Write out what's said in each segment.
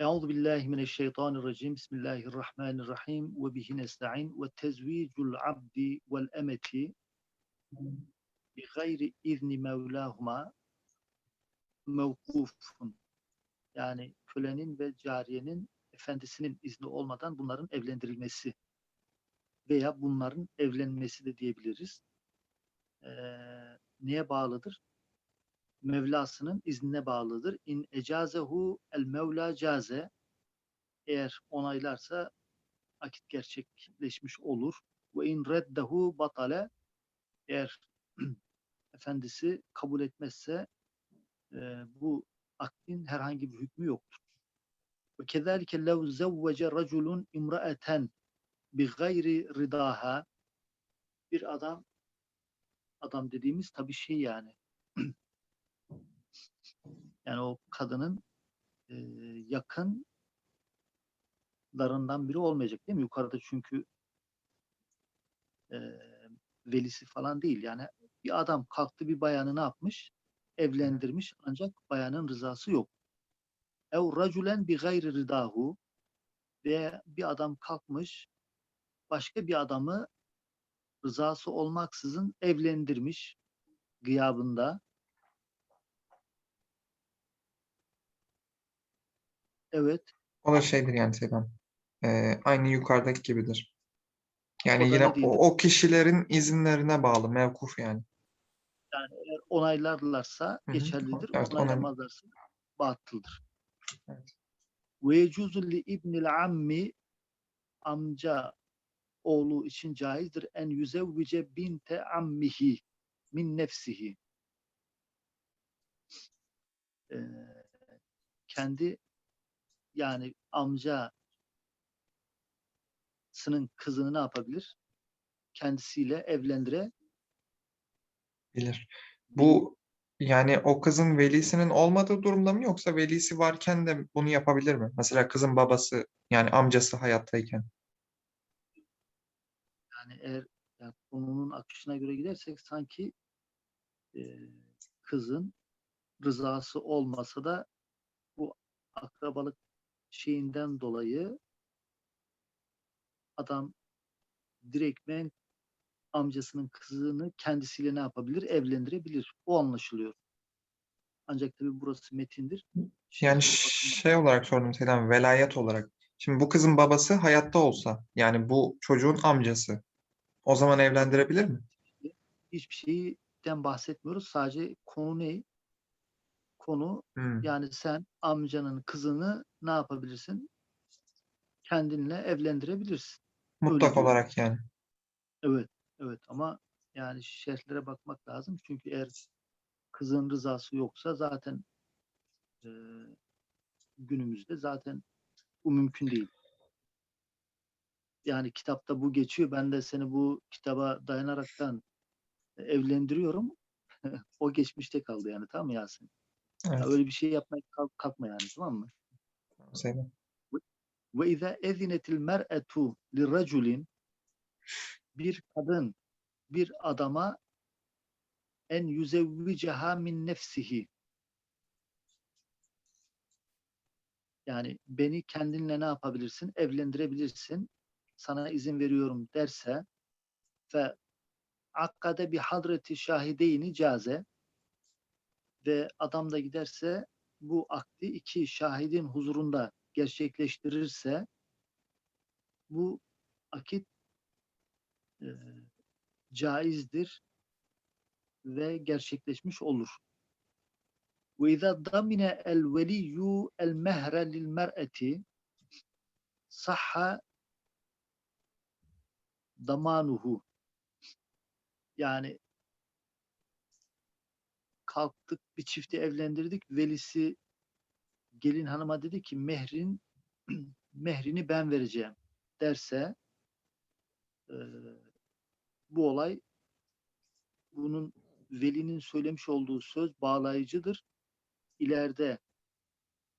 Euzu billahi mineşşeytanirracim. Bismillahirrahmanirrahim. Ve bihi nestaîn. Ve tezvicul abdi vel emeti bi gayri izni mevlahuma mevkufun. Yani kölenin ve cariyenin efendisinin izni olmadan bunların evlendirilmesi veya bunların evlenmesi de diyebiliriz. Ee, neye bağlıdır? Mevlasının iznine bağlıdır. İn ecazehu el mevla caze eğer onaylarsa akit gerçekleşmiş olur. Ve in reddehu batale eğer efendisi kabul etmezse e, bu akdin herhangi bir hükmü yoktur. Ve kezalike lev zevvece raculun imraeten bi gayri ridaha bir adam adam dediğimiz tabii şey yani yani o kadının e, yakınlarından biri olmayacak değil mi? Yukarıda çünkü e, velisi falan değil. Yani bir adam kalktı bir bayanı ne yapmış? Evlendirmiş ancak bayanın rızası yok. Ev raculen bi gayri ridahu ve bir adam kalkmış başka bir adamı rızası olmaksızın evlendirmiş gıyabında. Evet. O da şeydir yani Selam. Ee, aynı yukarıdaki gibidir. Yani O da yine ne o, o kişilerin izinlerine bağlı, mevkuf yani. Yani eğer onaylarlarsa hı. geçerlidir. Evet, onay- Onaylamazlarsa batıldır. Evet. Ve yecuzu li ibnil ammi amca oğlu için caizdir en yüzevvice binte ammihi min nefsihi. Ee, kendi yani amcasının kızını ne yapabilir? Kendisiyle evlendire Bilir. Bu yani o kızın velisinin olmadığı durumda mı yoksa velisi varken de bunu yapabilir mi? Mesela kızın babası yani amcası hayattayken. yani eğer yani konunun akışına göre gidersek sanki e, kızın rızası olmasa da bu akrabalık şeyinden dolayı adam direktmen amcasının kızını kendisiyle ne yapabilir? Evlendirebilir. O anlaşılıyor. Ancak tabii burası metindir. Yani şey olarak sordum Selam, velayet olarak. Şimdi bu kızın babası hayatta olsa, yani bu çocuğun amcası, o zaman evlendirebilir mi? hiçbir şeyden bahsetmiyoruz. Sadece konu ne? Konu Hmm, yani sen amcanın kızını ne yapabilirsin? Kendinle evlendirebilirsin. mutlak diyor. olarak yani. Evet, evet ama yani şerhlere bakmak lazım. Çünkü eğer kızın rızası yoksa zaten e, günümüzde zaten bu mümkün değil. Yani kitapta bu geçiyor. Ben de seni bu kitaba dayanaraktan evlendiriyorum. o geçmişte kaldı yani tamam mı Yasin? Evet, öyle bir şey yapmaya kalk- kalkma yani tamam mı? Selam. Ve izâ ezinetil mer'etu lirraculin bir kadın bir adama en yüzevviceha min nefsihi yani beni kendinle ne yapabilirsin? Evlendirebilirsin. Sana izin veriyorum derse ve akkade bir hadreti şahideyni caze ve adam da giderse bu akdi iki şahidin huzurunda gerçekleştirirse bu akit e, caizdir ve gerçekleşmiş olur. İzâ damine mehre lil mer'eti sahha damanuhu yani kalktık bir çifti evlendirdik velisi gelin hanıma dedi ki mehrin mehrini ben vereceğim derse e, bu olay bunun velinin söylemiş olduğu söz bağlayıcıdır. İleride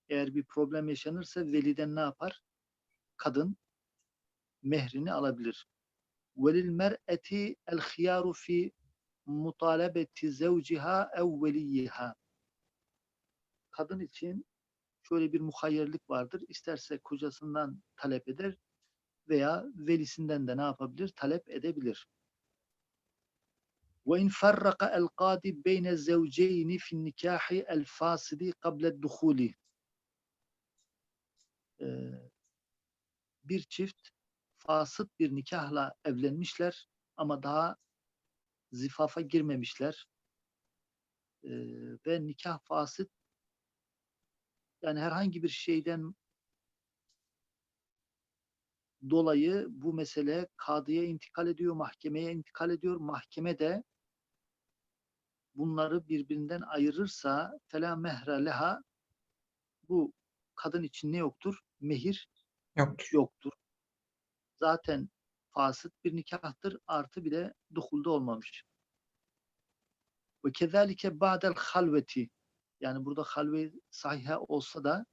eğer bir problem yaşanırsa veliden ne yapar? Kadın mehrini alabilir. Velil mer'eti el hiyaru fi mutalebeti zevciha ev veliyyiha. Kadın için şöyle bir muhayyerlik vardır. İsterse kocasından talep eder veya velisinden de ne yapabilir? Talep edebilir. وإن فرق القاضي بين الزوجين في النكاح الفاسد قبل الدخول Ee, bir çift fasıt bir nikahla evlenmişler ama daha zifafa girmemişler. Ee, ve nikah fasıt yani herhangi bir şeyden dolayı bu mesele kadıya intikal ediyor, mahkemeye intikal ediyor. Mahkeme de bunları birbirinden ayırırsa fela mehre leha bu kadın için ne yoktur? Mehir Yoktur. yoktur. Zaten fasıt bir nikahtır. Artı bir de duhulda olmamış. Ve kezalike ba'del halveti yani burada halve sahiha olsa da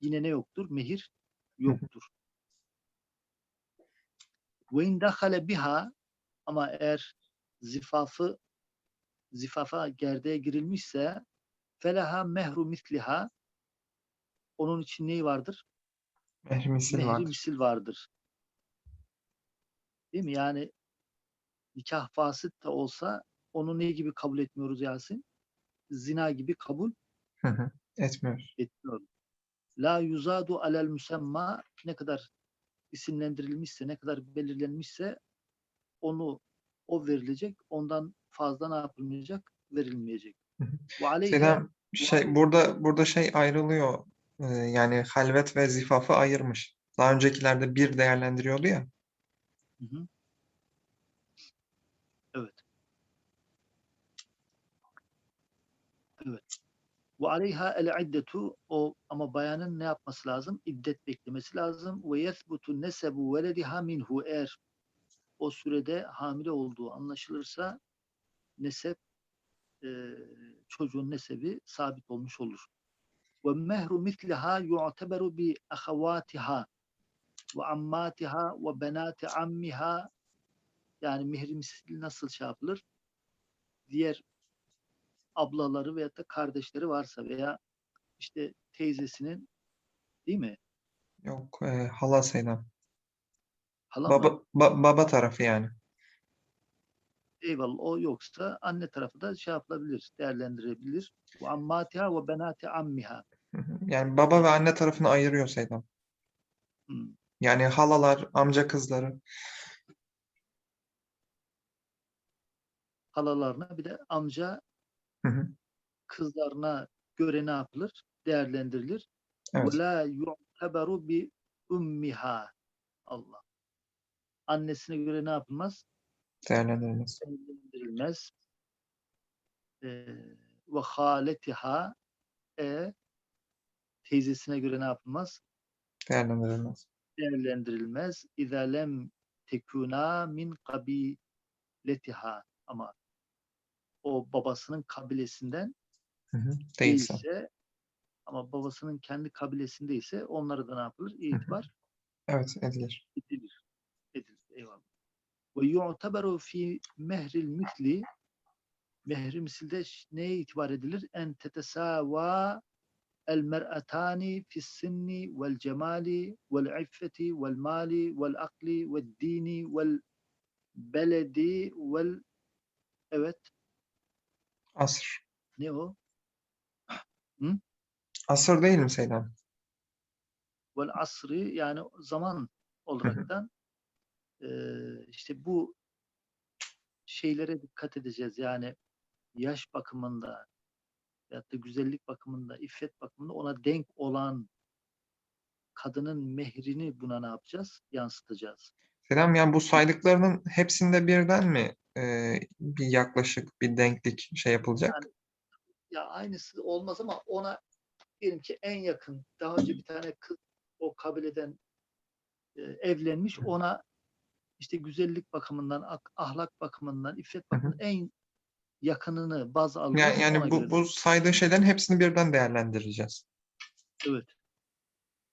yine ne yoktur? Mehir yoktur. Ve in dahale biha ama eğer zifafı zifafa gerdeğe girilmişse felaha mehru misliha onun için neyi vardır? Mehri misil Mehri vardır. misil vardır. Değil mi? Yani nikah fasit de olsa onu ne gibi kabul etmiyoruz Yasin? Zina gibi kabul Hı hı. Etmiyoruz. etmiyoruz. La yuzadu alel müsemma ne kadar isimlendirilmişse, ne kadar belirlenmişse onu o verilecek. Ondan fazla ne yapılmayacak? Verilmeyecek. Hı hı. Ve aleyhe Selam şey burada burada şey ayrılıyor. Ee, yani halvet ve zifafı ayırmış. Daha öncekilerde bir değerlendiriyordu ya. Evet. Evet. Ve aleyha el iddetu o ama bayanın ne yapması lazım? İddet beklemesi lazım. Ve yethbutu nesebu velediha minhu eğer o sürede hamile olduğu anlaşılırsa nesep e, çocuğun nesebi sabit olmuş olur. Ve mehru misliha yu'teberu bi ahavatiha ve ammatiha ve benati ammiha yani misli nasıl şey yapılır? Diğer ablaları veyahut da kardeşleri varsa veya işte teyzesinin değil mi? Yok e, halasıyla. Hala Baba mı? ba- baba tarafı yani. Eyvallah o yoksa anne tarafı da şey yapılabilir, değerlendirebilir. Ve ammatiha ve benati ammiha. Yani baba ve anne tarafını ayırıyor Seydam. Hmm. Yani halalar, amca kızları. Halalarına bir de amca Hı hı. kızlarına göre ne yapılır? Değerlendirilir. Evet. وَلَا يُعْتَبَرُ bi ummiha. Allah. Annesine göre ne yapılmaz? Değerlendirilmez. Değerlendirilmez. Ee, Ve haletiha e, teyzesine göre ne yapılmaz? Değerlendirilmez. değerlendirilmez. İza lem tekuna min kabiletiha ama o babasının kabilesinden hı değilse ama babasının kendi kabilesinde ise onlara da ne yapılır? İtibar evet edilir. Edilir. Edilir. Eyvallah. Ve yu'taberu fi mehril mitli mehri misilde neye itibar edilir? En tetesava el mer'atani fi sinni vel cemali vel iffeti vel mali vel akli vel dini vel beledi vel evet Asır. ne o? Asır değil mi Seydam? vel asri yani zaman olaraktan eee, işte bu şeylere dikkat edeceğiz. Yani yaş bakımında veyahut da güzellik bakımında, iffet bakımında ona denk olan kadının mehrini buna ne yapacağız? Yansıtacağız. Selam yani bu saydıklarının hepsinde birden mi e, bir yaklaşık bir denklik şey yapılacak? Yani- Ya aynısı olmaz ama ona diyelim ki en yakın daha önce bir tane kız o kabileden e, evlenmiş ona işte güzellik bakımından, ak- ahlak bakımından, iffet bakımından en yakınını baz alırız. Yani, yani bu, göre. bu saydığı şeylerin hepsini birden değerlendireceğiz. Evet.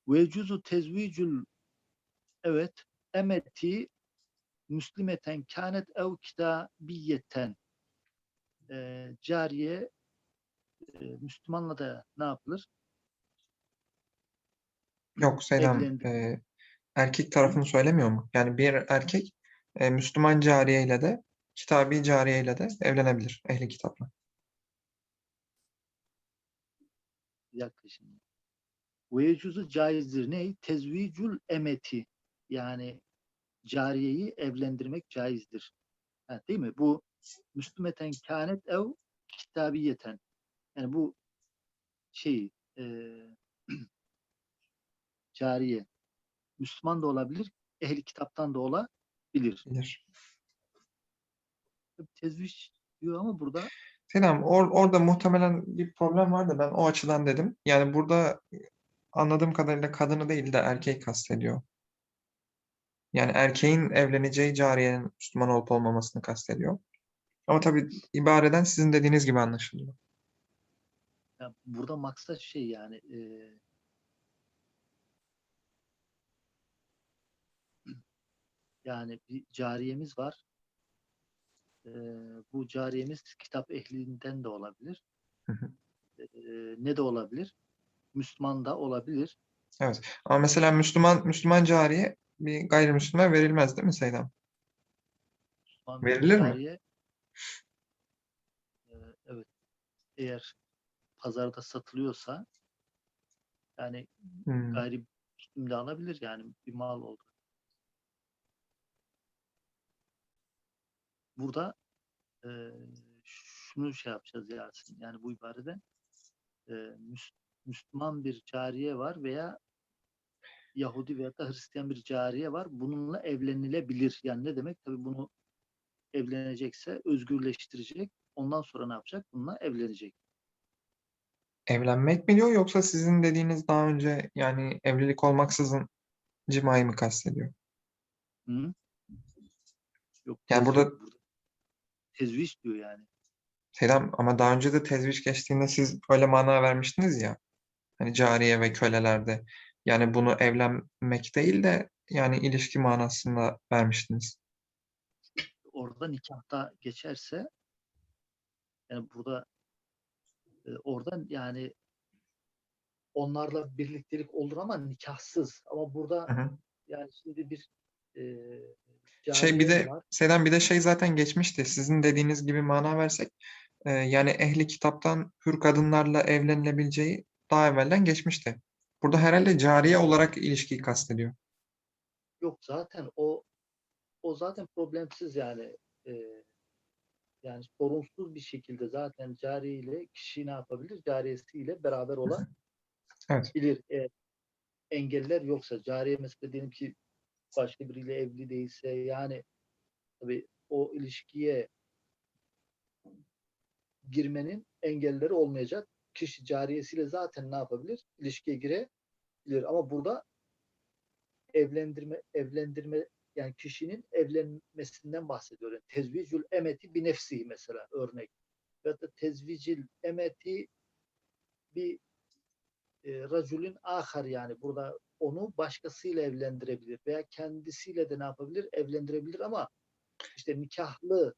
Ve cuzu tezvicül evet emeti müslimeten kânet ev kitabiyeten Ee, cariye e, Müslümanla da ne yapılır? Yok Evlendi. e, erkek tarafını söylemiyor mu? Yani bir erkek e, Müslüman cariye ile de kitabi cariye ile de evlenebilir ehli kitapla. Bir dakika şimdi. Ve yecuzu caizdir. Ne? Tezvicül emeti. Yani cariyeyi evlendirmek caizdir. Ha, değil mi? Bu müslümeten kânet ev kitabiyeten. Yani bu şey e, cariye. Müslüman da olabilir, ehli kitaptan da olabilir. Bilir. Tezviş diyor ama burada Selam, or orada muhtemelen bir problem var da ben o açıdan dedim. Yani burada anladığım kadarıyla kadını değil de erkeği kastediyor. Yani erkeğin evleneceği cariyenin Müslüman olup olmamasını kastediyor. Ama tabii ibareden sizin dediğiniz gibi anlaşılıyor. ya burada maksat şey yani e, yani bir cariyemiz var. E, bu cariyemiz kitap ehlinden de olabilir. Hı hı. E, ne de olabilir? Müslüman da olabilir. Ama mesela Müslüman Müslüman cariye bir gayrimüslime verilmez değil mi Seydam? Müslüman Verilir mi? cariye, e, evet eğer pazarda satılıyorsa yani Hmm, gayrimüslim de alabilir yani bir mal oldu. Burada e, şunu şey yapacağız Yasin. Yani bu ibarede e, Müs- Müslüman bir cariye var veya Yahudi veya da Hristiyan bir cariye var. Bununla evlenilebilir. Yani ne demek? Tabii bunu evlenecekse özgürleştirecek. Ondan sonra ne yapacak? Bununla evlenecek. Evlenmek mi diyor yoksa sizin dediğiniz daha önce yani evlilik olmaksızın cimayı mı kastediyor? Hı? Yok. Yani tezvi- burada- tezviş diyor yani. Selam ama daha önce de tezviş geçtiğinde siz öyle mana vermiştiniz ya. Hani cariye ve kölelerde. Yani bunu evlenmek değil de yani ilişki manasında vermiştiniz. orada nikahta geçerse yani burada e, oradan yani onlarla birliktelik olur ama nikahsız. Ama burada Hı hı. yani şimdi bir e, Şey bir de var. Selam bir de şey zaten geçmişti. Sizin dediğiniz gibi mana versek e, yani ehli kitaptan hür kadınlarla evlenilebileceği daha evvelden geçmişti. Burada herhalde cariye olarak ilişkiyi kastediyor. Yok zaten o o zaten problemsiz yani e, yani sorunsuz bir şekilde zaten cariye ile kişi ne yapabilir? Cariyesiyle beraber olabilir. Evet. Eğer engeller yoksa cariye mesela diyelim ki başka biriyle evli değilse yani tabii o ilişkiye girmenin engelleri olmayacak. Kişi cariyesiyle zaten ne yapabilir? İlişkiye girebilir. Ama burada evlendirme evlendirme yani kişinin evlenmesinden bahsediyor. Yani tezvicül emeti bir nefsi mesela örnek. Ya da tezvicil emeti bir e, raculin ahar yani burada onu başkasıyla evlendirebilir veya kendisiyle de ne yapabilir? Evlendirebilir ama işte nikahlı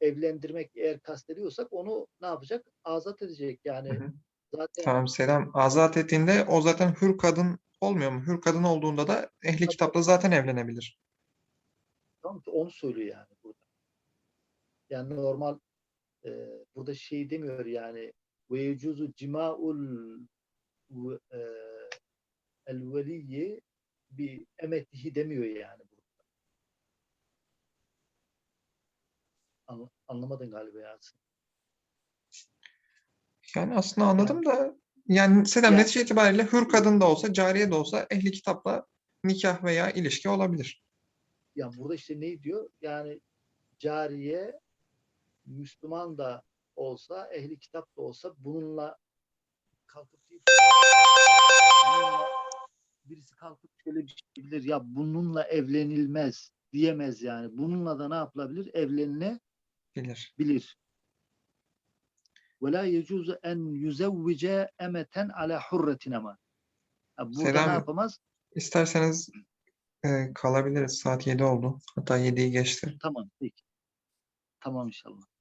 evlendirmek eğer kastediyorsak onu ne yapacak? Azat edecek. Yani Hı hı. zaten Tamam Selam azat ettiğinde o zaten hür kadın olmuyor mu? Hür kadın olduğunda da ehli kitapla zaten evlenebilir. Tamam onu söylüyor yani burada. Yani normal e, burada şey demiyor yani ve yecuzu cimaul el veliyyi bir emetihi demiyor yani burada. Anla- anlamadın galiba Yasin. Yani aslında anladım da yani Yani- netice itibariyle hür kadın da olsa cariye de olsa ehli kitapla nikah veya ilişki olabilir. Yani burada işte ne diyor? Yani cariye Müslüman da olsa, ehli kitap da olsa bununla kalkıp değil, bununla birisi kalkıp şöyle bir şey bilir ya bununla evlenilmez diyemez yani. Bununla da ne yapılabilir? Evlenilebilir. Bilir. Ve la yecuzu en yüzevvice emeten ala hurretin ama. Burada Selam. ne yapamaz? İsterseniz e, kalabiliriz. Saat 7 oldu. Hatta 7'yi geçti. Tamam peki. Tamam inşallah.